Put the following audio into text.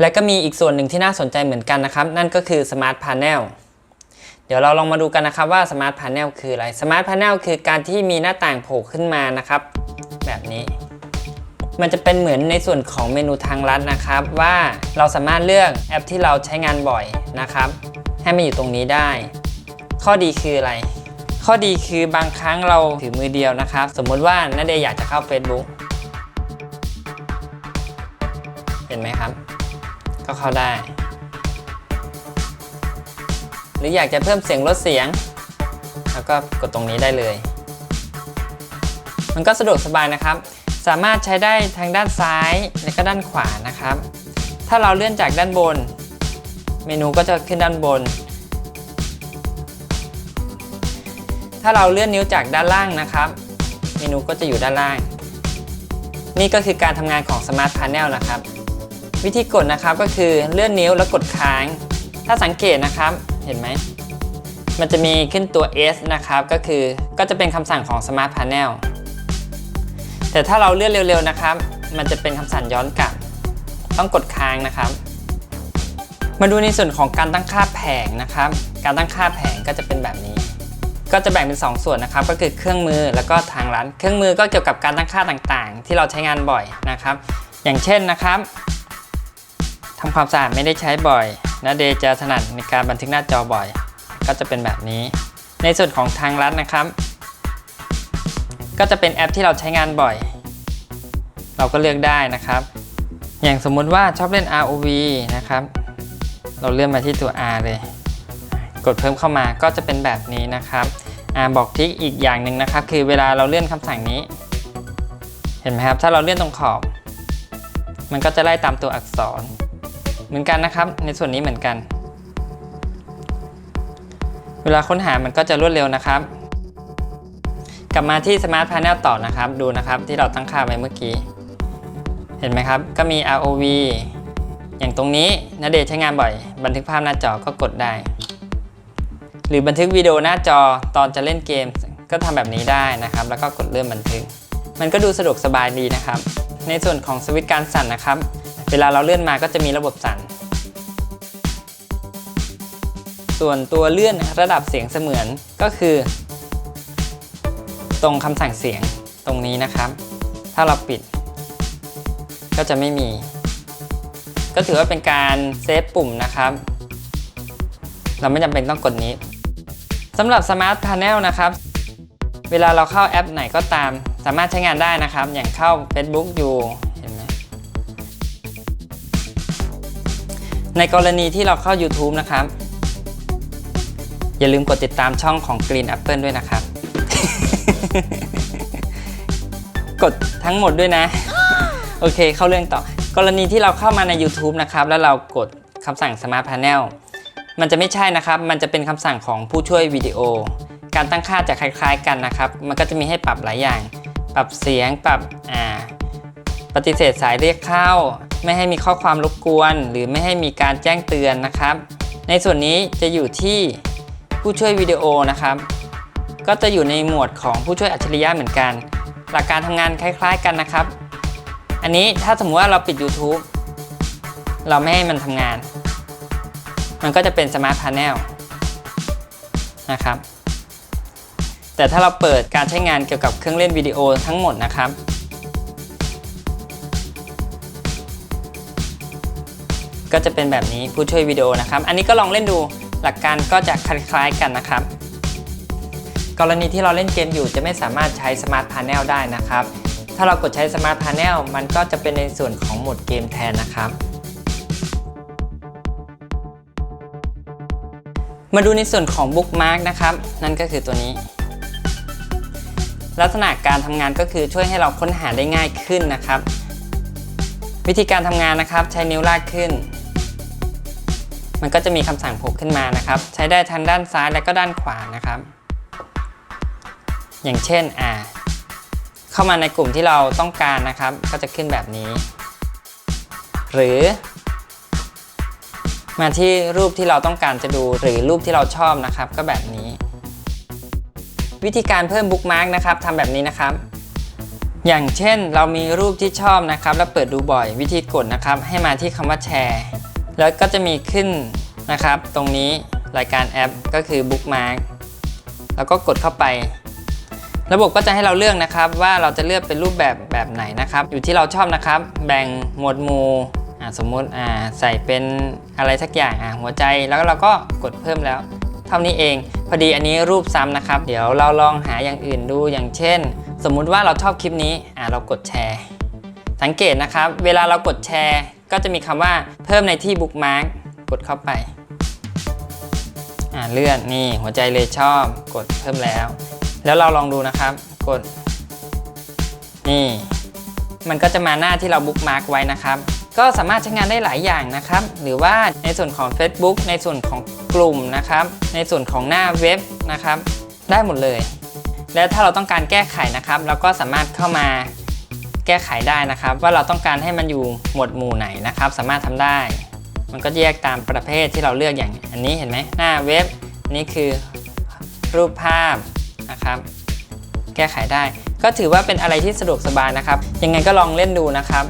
และก็มีอีกส่วนหนึ่งที่น่าสนใจเหมือนกันนะครับ นั่นก็คือ Smart Panel เดี๋ยวเราลองมาดูกันนะครับว่า Smart Panel คืออะไร Smart Panel คือการที่มีหน้าต่างโผล่ขึ้นมานะครับ แบบนี้ มันจะเป็นเหมือนในส่วนของเมนูทางลัดนะครับ ว่าเราสามารถเลือกแอปที่เราใช้งานบ่อยนะครับ ให้มาอยู่ตรงนี้ได้ ข้อดีคืออะไร ข้อดีคือบางครั้งเราถือมือเดียวนะครับ สมมุติว่านาเดยอยากจะเข้า Facebook เห็นไหมครับ ก็เข้าได้ หรืออยากจะเพิ่มเสียงลดเสียง แล้วก็กดตรงนี้ได้เลย มันก็สะดวกสบายนะครับ สามารถใช้ได้ทางด้านซ้ายและก็ด้านขวานะครับ ถ้าเราเลื่อนจากด้านบน เมนูก็จะขึ้นด้านบน ถ้าเราเลื่อนนิ้วจากด้านล่างนะครับ เมนูก็จะอยู่ด้านล่าง นี่ก็คือการทำงานของ Smart Panel นะครับ วิธีกดนะครับก็คือเลื่อนนิ้วแล้วกดค้าง ถ้าสังเกตนะครับเห็นไหมมันจะมีขึ้นตัว S นะครับ ก็คือก็จะเป็นคำสั่งของ Smart Panel แต่ถ้าเราเลื่อนเร็วๆนะครับ มันจะเป็นคำสั่งย้อนกลับ ต้องกดค้างนะครับ มาดูในส่วนของการตั้งค่าแผงนะครับ การตั้งค่าแผงก็จะเป็นแบบนี้ ก็จะแบ่งเป็น 2 ส่วนนะครับ ก็คือเครื่องมือแล้วก็ทางร้าน เครื่องมือก็เกี่ยวกับการตั้งค่าต่างๆ ที่เราใช้งานบ่อยนะครับ อย่างเช่นนะครับ ทำความสะอาดไม่ได้ใช้บ่อยนะเดจะถนัดในการบันทึกหน้าจอบ่อย ก็จะเป็นแบบนี้ ในส่วนของทางรัฐนะครับ ก็จะเป็นแอปที่เราใช้งานบ่อย เราก็เลือกได้นะครับ อย่างสมมุติว่าชอบเล่น ROV นะครับ เราเลื่อนมาที่ตัว R เลย กดเพิ่มเข้ามาก็จะเป็นแบบนี้นะครับอ่าบอกทิกอีกอย่างหนึ่งนะครับ คือเวลาเราเลื่อนคำสั่งนี้ เห็นไหมครับ ถ้าเราเลื่อนตรงขอบ มันก็จะไล่ตามตัวอักษร เหมือนกันนะครับ ในส่วนนี้เหมือนกัน เวลาค้นหามันก็จะรวดเร็วนะครับ กลับมาที่ Smart Panel ต่อนะครับ ดูนะครับที่เราตั้งค่าไว้เมื่อกี้ เห็นไหมครับ ก็มี ROV อย่างตรงนี้นาเดชใช้งานบ่อย บันทึกภาพหน้าจอก็กดได้ หรือบันทึกวิดีโอหน้าจอตอนจะเล่นเกมก็ทำแบบนี้ได้นะครับ แล้วก็กดเลื่อนบันทึก มันก็ดูสะดวกสบายดีนะครับ ในส่วนของสวิตช์การสั่นนะครับ เวลาเราเลื่อนมาก็จะมีระบบสั่น ส่วนตัวเลื่อนระดับเสียงเสมือนก็คือ ตรงคำสั่งเสียงตรงนี้นะครับ ถ้าเราปิด ก็จะไม่มี ก็ถือว่าเป็นการเซฟปุ่มนะครับ เราไม่จำเป็นต้องกดนี้สำหรับ Smart Panel นะครับ เวลาเราเข้าแอปไหนก็ตาม สามารถใช้งานได้นะครับ อย่างเข้า Facebook อยู่เห็นไหมในกรณีที่เราเข้า YouTube นะครับ อย่าลืมกดติดตามช่องของ Green Apple ด้วยนะครับ กดทั้งหมดด้วยนะ โอเคเข้าเรื่องต่อ กรณีที่เราเข้ามาใน YouTube นะครับ แล้วเรากดคำสั่ง Smart Panel มันจะไม่ใช่นะครับ มันจะเป็นคำสั่งของผู้ช่วยวิดีโอ การตั้งค่าจะคล้าย ๆ กันนะครับ มันก็จะมีให้ปรับหลายอย่าง ปรับเสียง ปรับอ่าปฏิเสธสายเรียกเข้า ไม่ให้มีข้อความรบกวน หรือไม่ให้มีการแจ้งเตือนนะครับ ในส่วนนี้จะอยู่ที่ ผู้ช่วยวิดีโอนะครับ ก็จะอยู่ในหมวดของผู้ช่วยอัจฉริยะเหมือนกัน หลักการทำงานคล้าย ๆกันนะครับ อันนี้ถ้าสมมติว่าเราปิด YouTube เราไม่ให้มันทำงาน มันก็จะเป็น Smart Panel นะครับ แต่ถ้าเราเปิดการใช้งานเกี่ยวกับเครื่องเล่นวิดีโอทั้งหมดนะครับก็จะเป็นแบบนี้ผู้ช่วยวิดีโอนะครับ อันนี้ก็ลองเล่นดู หลักการก็จะคล้ายๆกันนะครับ กรณีที่เราเล่นเกมอยู่จะไม่สามารถใช้ Smart Panel ได้นะครับ ถ้าเรากดใช้ Smart Panel มันก็จะเป็นในส่วนของโหมดเกมแทนนะครับมาดูในส่วนของ Bookmark นะครับ นั่นก็คือตัวนี้ ลักษณะการทำงานก็คือช่วยให้เราค้นหาได้ง่ายขึ้นนะครับ วิธีการทำงานนะครับ ใช้นิ้วลากขึ้น มันก็จะมีคำสั่งโผล่ขึ้นมานะครับ ใช้ได้ทั้งด้านซ้ายและก็ด้านขวานะครับ อย่างเช่นอ่าเข้ามาในกลุ่มที่เราต้องการนะครับ ก็จะขึ้นแบบนี้ หรือ มาที่รูปที่เราต้องการจะดูหรือรูปที่เราชอบนะครับ ก็แบบนี้ วิธีการเพิ่มบุ๊กมาร์กนะครับทำแบบนี้นะครับอย่างเช่นเรามีรูปที่ชอบนะครับ แล้วเปิดดูบ่อยวิธีกดนะครับ ให้มาที่คำว่าแชร์ แล้วก็จะมีขึ้นนะครับ ตรงนี้รายการแอปก็คือ Bookmark แล้วก็กดเข้าไป ระบบก็จะให้เราเลือกนะครับ ว่าเราจะเลือกเป็นรูปแบบแบบไหนนะครับ อยู่ที่เราชอบนะครับ แบ่งหมวดหมู่อ่าสมมุติอ่าใส่เป็นอะไรสักอย่างอ่าหัวใจแล้วเราก็กดเพิ่มแล้ว เท่านี้เอง พอดีอันนี้รูปซ้ำนะครับ เดี๋ยวเราลองหาอย่างอื่นดูอย่างเช่น สมมุติว่าเราชอบคลิปนี้อ่าเรากดแชร์ สังเกตนะครับ เวลาเรากดแชร์ ก็จะมีคำว่าเพิ่มในที่บุ๊กมาร์กกดเข้าไปอ่าเลื่อนนี่หัวใจเลยชอบ กดเพิ่มแล้ว แล้วเราลองดูนะครับ กด นี่ มันก็จะมาหน้าที่เราบุ๊กมาร์กไว้นะครับ ก็สามารถใช้งานได้หลายอย่างนะครับ หรือว่าในส่วนของ Facebook ในส่วนของกลุ่มนะครับ ในส่วนของหน้าเว็บนะครับ ได้หมดเลย และถ้าเราต้องการแก้ไขนะครับ เราก็สามารถเข้ามา แก้ไขได้นะครับ ว่าเราต้องการให้มันอยู่หมวดหมู่ไหนนะครับ สามารถทำได้ มันก็แยกตามประเภทที่เราเลือกอย่างอันนี้เห็นไหมหน้าเว็บนี่คือรูปภาพนะครับ แก้ไขได้ ก็ถือว่าเป็นอะไรที่สะดวกสบายนะครับ ยังไงก็ลองเล่นดูนะครับ